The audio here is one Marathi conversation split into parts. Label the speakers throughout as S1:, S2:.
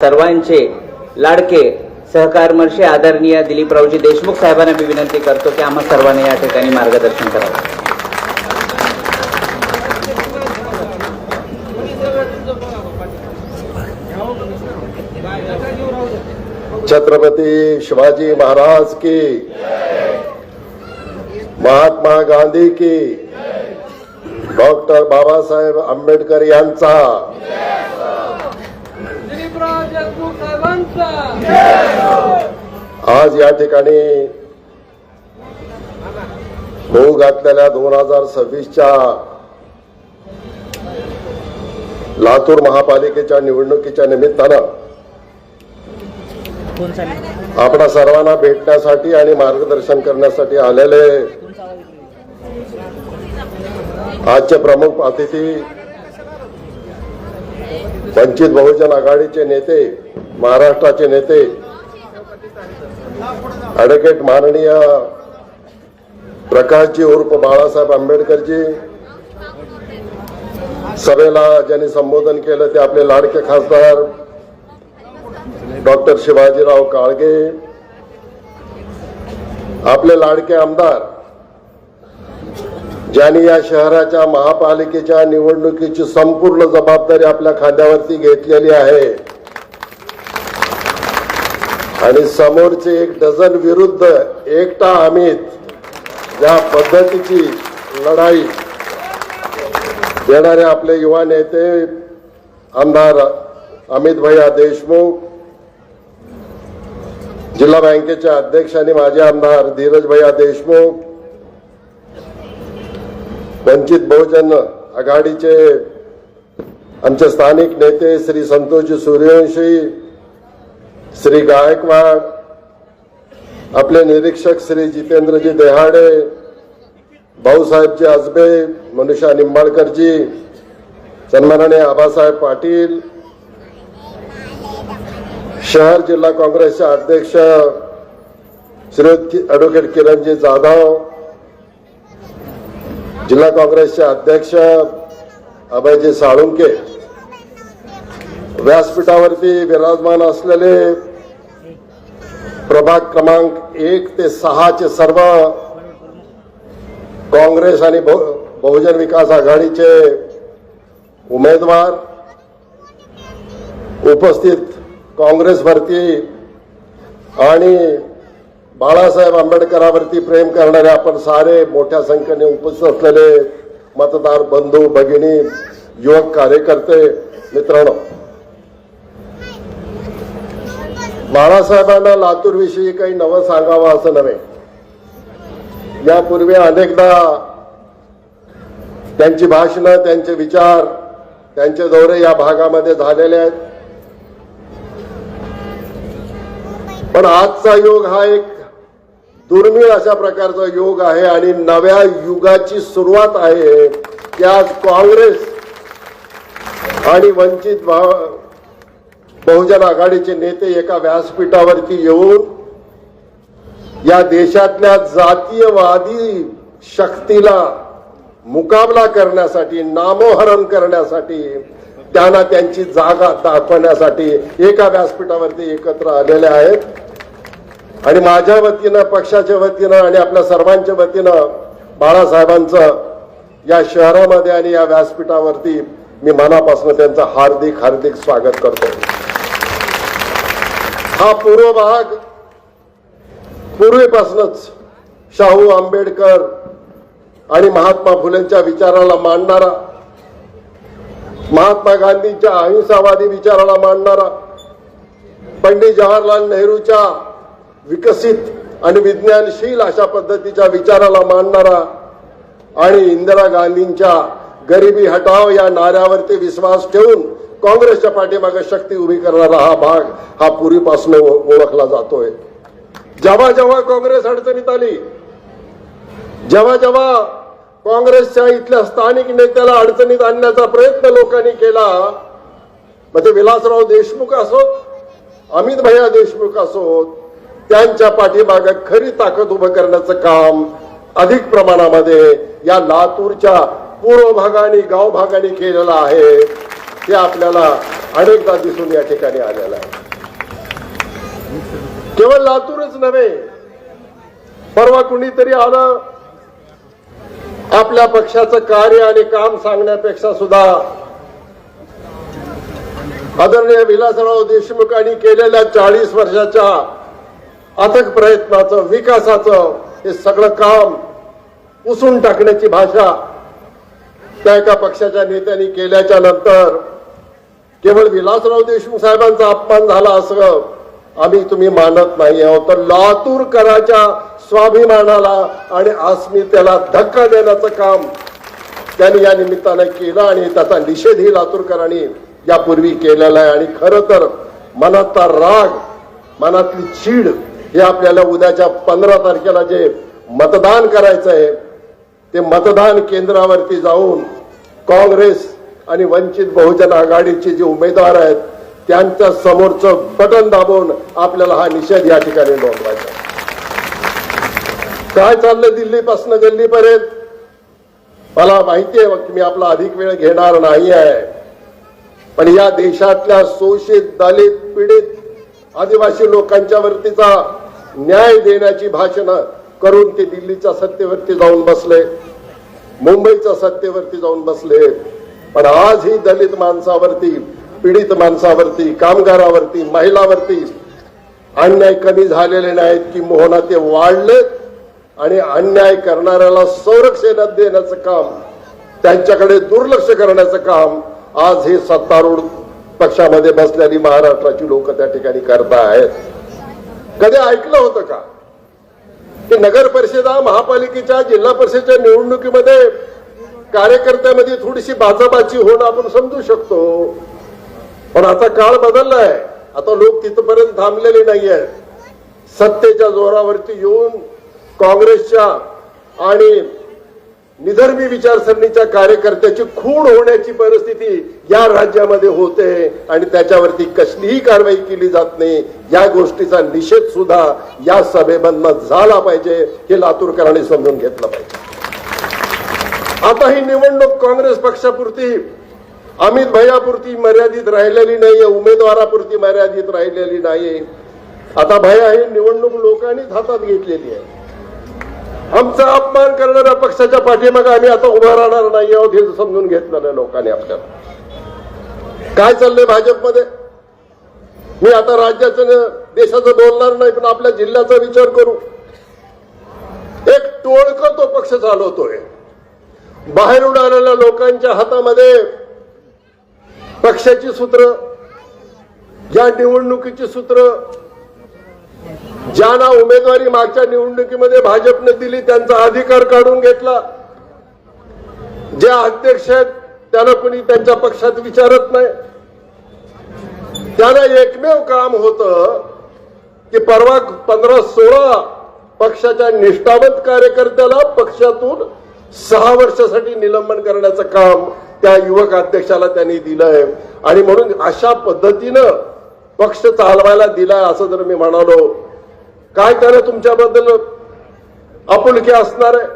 S1: सर्वांचे लाडके सहकारमर्षी आदरणीय दिलीपरावजी देशमुख साहेबांना मी विनंती करतो की आम्हा सर्वांना या ठिकाणी मार्गदर्शन करावं.
S2: छत्रपती शिवाजी महाराज की महात्मा गांधी की डॉक्टर बाबासाहेब आंबेडकर यांचा
S3: हो.
S2: आज या ठिकाणी होऊ घातलेल्या दोन हजार सव्वीसच्या लातूर महापालिकेच्या निवडणुकीच्या निमित्तानं आपण सर्वांना भेटण्यासाठी आणि मार्गदर्शन करण्यासाठी आलेले आजचे प्रमुख अतिथी वंचित बहुजन आघाडीचे नेते महाराष्ट्राचे नेते ॲडव्होकेट माननीय प्रकाशजी उर्फ बाळासाहेब आंबेडकरजी सभेला ज्यांनी संबोधन केलं ते आपले लाडके खासदार डॉक्टर शिवाजीराव काळगे आपले लाडके आमदार ज्यांनी या शहराच्या महापालिकेच्या निवडणुकीची संपूर्ण जबाबदारी आपल्या खांद्यावरती घेतलेली आहे. आणि समोरचे एक डझन विरुद्ध एकटा अमित या पद्धतीची लढाई देणारे आपले युवा नेते आमदार अमित भैया देशमुख जिल्हा बँकेच्या अध्यक्ष आणि माजी आमदार धीरज भैया देशमुख वंचित बहुजन आघाडीचे आमचे स्थानिक नेते श्री संतोषजी सूर्यवंशी श्री गायकवाड आपले निरीक्षक श्री जितेंद्रजी देहाडे भाऊसाहेबजी आजबे मनुषा निंबाळकरजी सन्माननीय आबासाहेब पाटील शहर जिल्हा काँग्रेसचे अध्यक्ष श्री ॲडव्होकेट किरणजी जाधव जिल्हा काँग्रेसचे अध्यक्ष अभयजी साळुंके व्यासपीठावरती विराजमान असलेले प्रभाग क्रमांक एक ते सहाचे सर्व काँग्रेस आणि बहु- बहुजन विकास आघाडीचे उमेदवार उपस्थित काँग्रेस भरती आणि बाळासाहेब आंबेडकरावरती प्रेम करणारे आपण सारे मोठ्या संख्येने उपस्थित असलेले मतदार बंधू भगिनी युवक कार्यकर्ते मित्रांनो. बाळासाहेबांना लातूरविषयी काही नवं सांगावं असं नव्हे. यापूर्वी अनेकदा त्यांची भाषणं त्यांचे विचार त्यांचे दौरे या भागामध्ये झालेले आहेत. पण आजचा योग हा एक दुर्मिळ अशा प्रकारचा योग आहे आणि नव्या युगाची सुरुवात आहे की आज काँग्रेस आणि वंचित बहुजन आघाडीचे नेते एका व्यासपीठावरती येऊन या देशातल्या जातीयवादी शक्तीला मुकाबला करण्यासाठी नामोहरण करण्यासाठी त्यांना त्यांची जागा दाखवण्यासाठी एका व्यासपीठावरती एकत्र आलेले आहेत. आणि माझ्या वतीनं पक्षाच्या वतीनं आणि आपल्या सर्वांच्या वतीनं बाळासाहेबांचं या शहरामध्ये आणि या व्यासपीठावरती मी मनापासून त्यांचं हार्दिक हार्दिक स्वागत करतो. हा पूर्व भाग पूर्वीपासूनच शाहू आंबेडकर आणि महात्मा फुलेंच्या विचाराला मांडणारा महात्मा गांधींच्या अहिंसावादी विचाराला मांडणारा पंडित जवाहरलाल नेहरूच्या विकसित आणि विज्ञानशील अशा पद्धतीच्या विचाराला मांडणारा आणि इंदिरा गांधींच्या गरिबी हटाव या नाऱ्यावरती विश्वास ठेवून काँग्रेसच्या पाठीमागे शक्ती उभी करणारा हा भाग हा पूर्वीपासून ओळखला जातोय. जेव्हा जेव्हा काँग्रेस अडचणीत आली जेव्हा जेव्हा काँग्रेसच्या इथल्या स्थानिक नेत्याला अडचणीत आणण्याचा प्रयत्न लोकांनी केला मग ते विलासराव देशमुख असोत अमित भैया देशमुख असोत त्यांच्या पाठीमागे खरी ताकद उभं करण्याचं काम अधिक प्रमाणामध्ये या लातूरच्या पूर्व भागाने गाव भागाने केलेलं आहे. ते आपल्याला अनेकदा दिसून या ठिकाणी आलेलं आहे. केवळ लातूरच नव्हे परवा कुणीतरी आलं. आपल्या पक्षाचं कार्य आणि काम सांगण्यापेक्षा सुद्धा आदरणीय विलासराव देशमुखांनी केलेल्या चाळीस वर्षाच्या अथक प्रयत्नाचं विकासाचं हे सगळं काम पुसून टाकण्याची भाषा त्या एका पक्षाच्या नेत्यांनी केल्याच्यानंतर केवळ विलासराव देशमुख साहेबांचा अपमान झाला असं आम्ही तुम्ही मानत नाही आहोत. तर लातूरकराच्या स्वाभिमानाला आणि अस्मितेला धक्का देण्याचं काम त्यांनी या निमित्तानं केलं आणि त्याचा निषेधही लातूरकरांनी यापूर्वी केलेला आहे. आणि खरं तर मनातला राग मनातली चीड हे आपल्याला उद्याच्या पंधरा तारखेला जे मतदान करायचं आहे ते मतदान केंद्रावरती जाऊन काँग्रेस आणि वंचित बहुजन आघाडीचे जे उमेदवार आहेत त्यांच्या समोरचं बटन दाबून आपल्याला हा निषेध या ठिकाणी नोंदवायचा काय चाललंय दिल्लीपासून गल्लीपर्यंत? मला माहिती आहे की मी आपला अधिक वेळ घेणार नाही आहे. पण या देशातल्या शोषित दलित पीडित आदिवासी लोकांच्या वरतीचा न्याय देण्याची भाषणं करून ते दिल्लीच्या सत्तेवरती जाऊन बसले. मुंबईच्या सत्तेवरती जाऊन बसले. पण आज ही दलित माणसावरती पीडित माणसावरती कामगारावरती महिलावरती अन्याय कमी झालेले नाहीत की मोहना ते वाढलेत आणि अन्याय करणाऱ्याला संरक्षण देण्याचं काम त्यांच्याकडे दुर्लक्ष करण्याचं काम आज हे सत्तारूढ पक्षामध्ये बसलेली महाराष्ट्राची लोक त्या ठिकाणी करता आहेत कधी ऐकलं होतं का? की नगर परिषदा महापालिकेच्या जिल्हा परिषदेच्या निवडणुकीमध्ये कार्यकर्त्यामध्ये थोडीशी बाचाबाची होणं आपण समजू शकतो. पण आता काळ बदललाय. आता लोक तिथपर्यंत थांबलेले नाहीये. सत्तेच्या जोरावरती येऊन काँग्रेसच्या आणि निधर्मी विचारसरणीच्या कार्यकर्त्याची खूण होण्याची परिस्थिती या राज्यामध्ये होते आणि त्याच्यावरती कसलीही कारवाई केली जात नाही. या गोष्टीचा निषेध सुद्धा या सभेमधनं झाला पाहिजे हे लातूरकरांनी समजून घेतलं पाहिजे. आता ही निवडणूक काँग्रेस पक्षापुरती अमित भैयापुरती मर्यादित राहिलेली नाहीये उमेदवारापुरती मर्यादित राहिलेली नाही आता भैया ही निवडणूक लोकांनीच हातात घेतलेली आहे. आमचा अपमान करणाऱ्या पक्षाच्या पाठीमागे आम्ही आता उभं राहणार नाही आहोत हे समजून घेतलेलं लोकांनी आपल्याला. काय चाललंय भाजपमध्ये? मी आता राज्याचं देशाचं बोलणार नाही पण आपल्या जिल्ह्याचा विचार करू. एक टोळक तो पक्ष चालवतोय. बाहेरून आलेल्या लोकांच्या हातामध्ये पक्षाची सूत्र या निवडणुकीची सूत्र ज्यांना उमेदवारी मागच्या निवडणुकीमध्ये भाजपने दिली त्यांचा अधिकार काढून घेतला. जे अध्यक्ष आहेत त्यांना कोणी त्यांच्या पक्षात विचारत नाही. त्यांना एकमेव काम होत की परवा पंधरा सोळा पक्षाच्या निष्ठावंत कार्यकर्त्याला पक्षातून सहा वर्षासाठी निलंबन करण्याचं काम त्या युवक अध्यक्षाला त्यांनी दिलंय. आणि म्हणून अशा पद्धतीनं पक्ष चालवायला दिलाय असं जर मी म्हणालो काय त्याला तुमच्याबद्दल आपुलकी असणार आहे?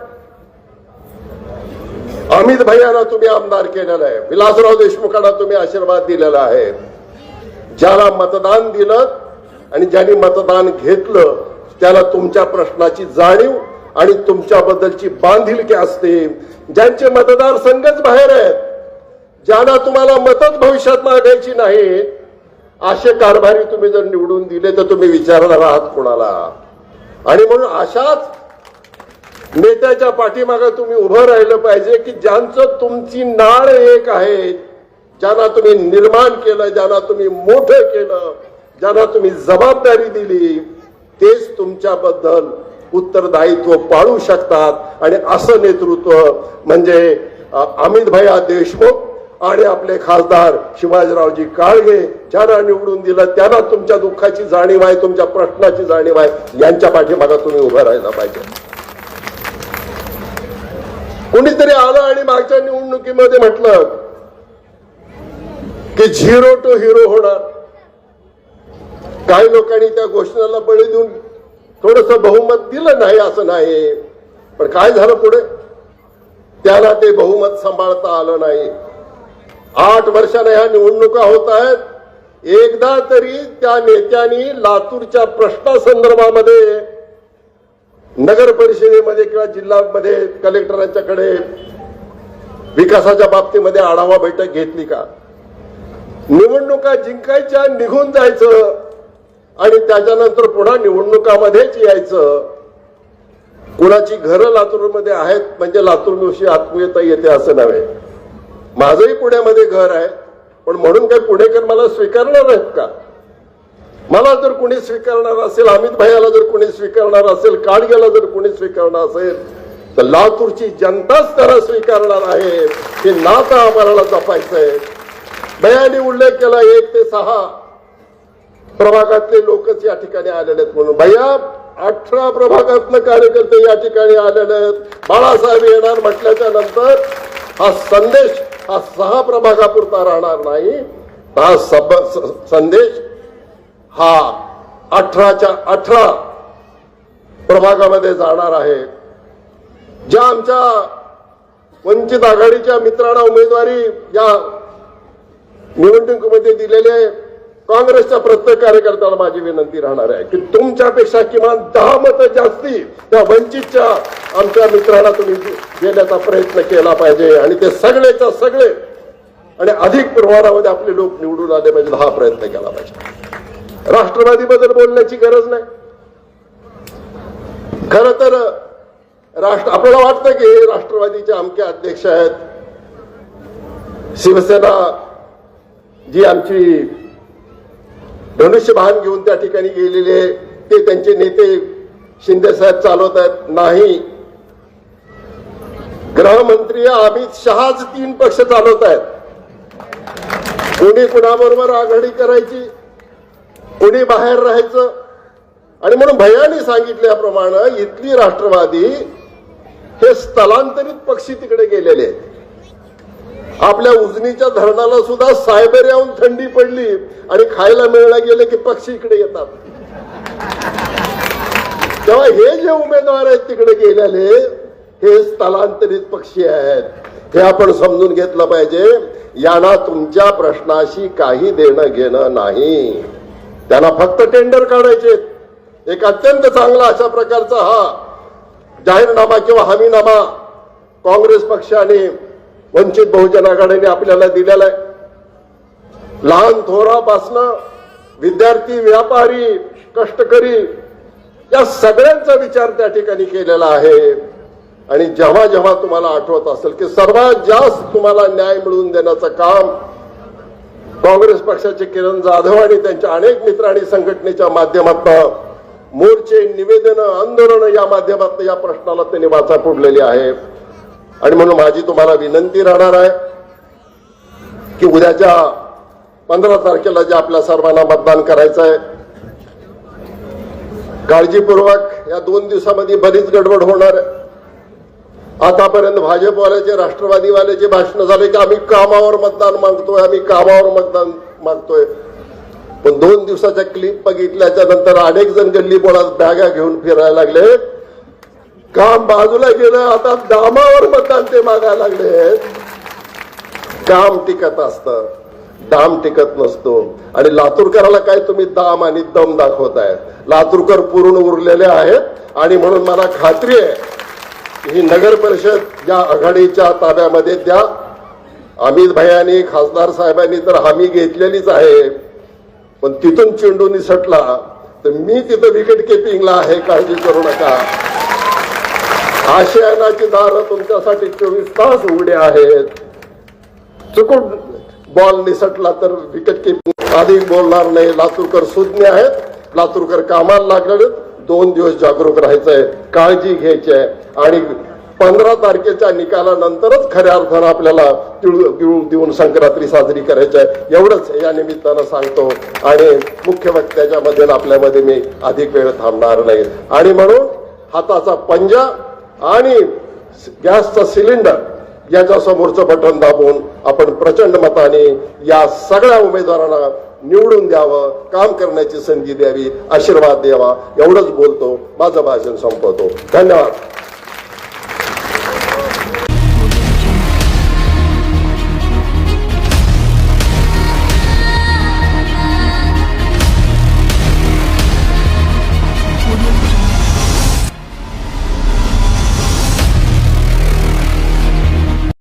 S2: अमित भैयाला तुम्ही आमदार केलेला आहे विलासराव देशमुखांना तुम्ही आशीर्वाद दिलेला आहे. ज्याला मतदान दिलं आणि ज्यांनी मतदान घेतलं त्याला तुमच्या प्रश्नाची जाणीव आणि तुमच्याबद्दलची बांधिलकी असते. ज्यांचे मतदारसंघच बाहेर आहेत ज्यांना तुम्हाला मतच भविष्यात मागायची नाही असे कारभारी तुम्ही जर निवडून दिले तर तुम्ही विचारणार आहात कोणाला? आणि म्हणून अशाच नेत्याच्या पाठीमागे तुम्ही उभं राहिलं पाहिजे की ज्यांचं तुमची नाळ एक आहे ज्यांना तुम्ही निर्माण केलं ज्यांना तुम्ही मोठं केलं ज्यांना तुम्ही जबाबदारी दिली तेच तुमच्याबद्दल उत्तरदायित्व पाळू शकतात. आणि असं नेतृत्व म्हणजे अमित भैया देशमुख आणि आपले खासदार शिवाजीरावजी काळगे ज्यांना निवडून दिलं त्यांना तुमच्या दुःखाची जाणीव आहे तुमच्या प्रश्नाची जाणीव आहे. यांच्या पाठीमागा तुम्ही उभं राहायला पाहिजे. कुणीतरी आलं आणि मागच्या निवडणुकीमध्ये म्हटलं की झिरो टू हिरो होणार. काही लोकांनी त्या घोषणाला बळी देऊन थोडस बहुमत दिलं नाही असं नाही. पण काय झालं पुढे? त्याला ते बहुमत सांभाळता आलं नाही. आठ वर्षाने ह्या निवडणुका होत आहेत. एकदा तरी त्या नेत्यांनी लातूरच्या प्रश्नासंदर्भामध्ये नगर परिषदेमध्ये किंवा जिल्ह्यामध्ये कलेक्टरांच्याकडे विकासाच्या बाबतीमध्ये आढावा बैठक घेतली का? निवडणुका जिंकायच्या निघून जायचं आणि त्याच्यानंतर पुन्हा निवडणुकामध्येच यायचं. कुणाची घरं लातूरमध्ये आहेत म्हणजे लातूरविषयी आत्मीयता येते असं नव्हे. माझंही पुण्यामध्ये घर आहे पण म्हणून काही पुणेकर मला स्वीकारणार आहेत का? मला जर कुणी स्वीकारणार असेल अमित भैयाला जर कुणी स्वीकारणार असेल काडग्याला जर कुणी स्वीकारणार असेल तर लातूरची जनताच त्याला स्वीकारणार आहे. हे नातं आम्हाला जपायचं आहे. उल्लेख केला एक ते सहा प्रभागातले लोकच या ठिकाणी आलेले आहेत म्हणून. भैया अठरा प्रभागातलं कार्यकर्ते या ठिकाणी आलेले आहेत. बाळासाहेब येणार म्हटल्याच्या नंतर हा संदेश हा सहा प्रभागापुरता राहणार नाही. हा सब स- संदेश हा अठराच्या अठरा प्रभागामध्ये जाणार आहे. ज्या आमच्या वंचित आघाडीच्या मित्रांना उमेदवारी या निवडणुकीमध्ये दिलेले काँग्रेसच्या प्रत्येक कार्यकर्त्याला माझी विनंती राहणार आहे की तुमच्यापेक्षा किमान दहा मतं जास्ती त्या वंचितच्या आमच्या मित्राला तुम्ही देण्याचा प्रयत्न केला पाहिजे आणि ते सगळेच्या सगळे आणि अधिक प्रमाणामध्ये आपले लोक निवडून आले पाहिजे हा प्रयत्न केला पाहिजे. राष्ट्रवादीबद्दल बोलण्याची गरज नाही. खर तर राष्ट्र आपल्याला वाटतं की राष्ट्रवादीचे आमचे अध्यक्ष आहेत. शिवसेना जी आमची धनुष्यभान घेऊन त्या ठिकाणी गेलेले आहे, ते त्यांचे नेते शिंदे साहेब चालवत आहेत नाही. गृहमंत्री अमित शहाच तीन पक्ष चालवत आहेत कोणी कुणाबरोबर आघाडी करायची कोणी बाहेर राहायचं. आणि म्हणून भयाने सांगितल्याप्रमाणे इथली राष्ट्रवादी हे स्थलांतरित पक्षी तिकडे गेलेले आहेत. आपल्या उजनीच्या धरणाला सुद्धा सायबर येऊन थंडी पडली आणि खायला मिळायला गेले की पक्षी इकडे येतात. तेव्हा हे जे उमेदवार आहेत तिकडे गेलेले हे स्थलांतरित पक्षी आहेत. हे आपण समजून घेतलं पाहिजे यांना तुमच्या प्रश्नाशी काही देणं घेणं नाही. त्यांना फक्त टेंडर काढायचे एक अत्यंत चांगला अशा प्रकारचा हा जाहीरनामा किंवा हमीनामा काँग्रेस पक्षाने वंचित बहुजन आघाडीने आपल्याला दिलेला आहे. लहान थोरापासनं विद्यार्थी व्यापारी कष्टकरी या सगळ्यांचा विचार त्या ठिकाणी केलेला आहे. आणि जेव्हा जेव्हा तुम्हाला आठवत असेल की सर्वात जास्त तुम्हाला न्याय मिळवून देण्याचं काम काँग्रेस पक्षाचे किरण जाधव आणि त्यांच्या अनेक मित्र आणि संघटनेच्या माध्यमातून मोर्चे निवेदन आंदोलन या माध्यमातून या प्रश्नाला त्यांनी वाचा फोडलेली आहे आणि म्हणून माझी तुम्हाला विनंती राहणार आहे की उद्याच्या पंधरा तारखेला जे आपल्या सर्वांना मतदान करायचं आहे काळजीपूर्वक या दोन दिवसामध्ये बरीच गडबड होणार आहे. आतापर्यंत भाजपवाल्याचे राष्ट्रवादीवाल्याचे भाषण झाले की आम्ही कामावर मतदान मागतोय आम्ही कामावर मतदान मागतोय. पण दोन दिवसाच्या क्लिप बघितल्याच्या नंतर अनेक जण गल्ली बोळात बॅगा घेऊन फिरायला लागले. काम बाजूला गेलं आता दामावर मतदान ते मागायला लागले काम टिकत असतं. दाम टिकत नसतो. आणि लातूरकराला काय तुम्ही दाम आणि दम दाखवताय लातूरकर पूर्ण उरलेले आहेत आणि म्हणून मला खात्री आहे ही नगर परिषद या आघाडीच्या ताब्यामध्ये द्या. अमित भैयानी खासदार साहेबांनी तर हमी घेतलेलीच आहे. पण तिथून चेंडू निसटला तर मी तिथं विकेट किपिंगला आहे काळजी करू नका. आशियानाची दारं तुमच्यासाठी चोवीस तास उघडे आहेत. चुकून बॉल निसटला तर विकेट किपिंग अधिक बोलणार नाही. लातूरकर सुज्ञ आहेत. लातूरकर कामाला लागलेले दोन दिवस जागरूक राहायचंय. काळजी घ्यायची आहे आणि पंधरा तारखेच्या निकालानंतरच खऱ्या अर्थानं आपल्याला तिळू तिळू देऊन संक्रांती साजरी करायची आहे एवढंच या निमित्तानं सांगतो. आणि मुख्य वक्त्याच्या मध्ये आपल्यामध्ये मी अधिक वेळ थांबणार नाही. आणि म्हणून हाताचा पंजा आणि गॅसचा सिलेंडर याच्या समोरचं बटन दाबून आपण प्रचंड मताने या सगळ्या उमेदवारांना निवडून द्यावं काम करण्याची संधी द्यावी आशीर्वाद द्यावा एवढंच बोलतो. माझं भाषण संपवतो. धन्यवाद.